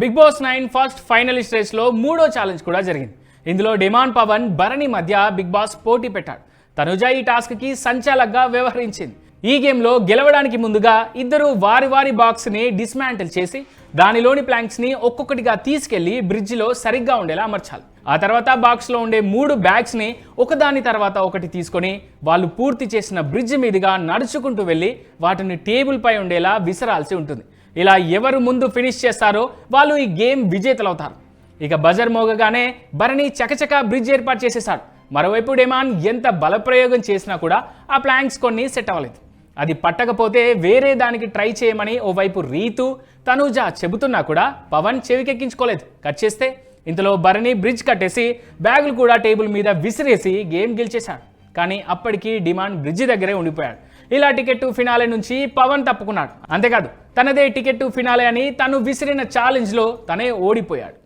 Big boss nine first finalist రేస్లో మూడో challenge కూడా జరిగింది. ఇందులో డిమాండ్ పవన్ భరణి మధ్య బిగ్ బాస్ పోటీ పెట్టాడు. తనుజ ఈ టాస్క్కి సంచాలకగా వ్యవహరించింది. ఈ గేమ్లో గెలవడానికి ముందుగా ఇద్దరు వారి వారి బాక్స్ని డిస్మాంటిల్ చేసి దానిలోని ప్లాంక్స్ని ఒక్కొక్కటిగా తీసుకెళ్ళి బ్రిడ్జిలో సరిగ్గా ఉండేలా అమర్చాలి. ఆ తర్వాత బాక్స్లో ఉండే మూడు బ్యాగ్స్ని ఒకదాని తర్వాత ఒకటి తీసుకొని వాళ్ళు పూర్తి చేసిన బ్రిడ్జ్ మీదుగా నడుచుకుంటూ వెళ్ళి వాటిని టేబుల్పై ఉండేలా విసరాల్సి ఉంటుంది. ఇలా ఎవరు ముందు ఫినిష్ చేస్తారో వాళ్ళు ఈ గేమ్ విజేతలు అవుతారు ఇక బజర్ మోగగానే భరణి చకచక బ్రిడ్జ్ ఏర్పాటు చేసేశాడు మరోవైపు డెమాన్ ఎంత బలప్రయోగం చేసినా కూడా ఆ ప్లాంక్స్ కొన్ని సెట్ అవ్వలేదు. అది పట్టకపోతే వేరే దానికి ట్రై చేయమని ఓవైపు రీతు తనూజ చెబుతున్నా కూడా పవన్ చెవికెక్కించుకోలేదు. కట్ చేస్తే ఇంతలో భరణి బ్రిడ్జ్ కట్టేసి బ్యాగులు కూడా టేబుల్ మీద విసిరేసి గేమ్ గెలిచేశాడు. కానీ అప్పటికి డిమాండ్ బ్రిడ్జ్ దగ్గరే ఉండిపోయాడు. ఇలా టికెట్ టు ఫినాలే నుంచి పవన్ తప్పుకున్నాడు. అంతేకాదు తనదే టికెట్ టు ఫినాలే అని తను విసిరిన ఛాలెంజ్లో తనే ఓడిపోయాడు.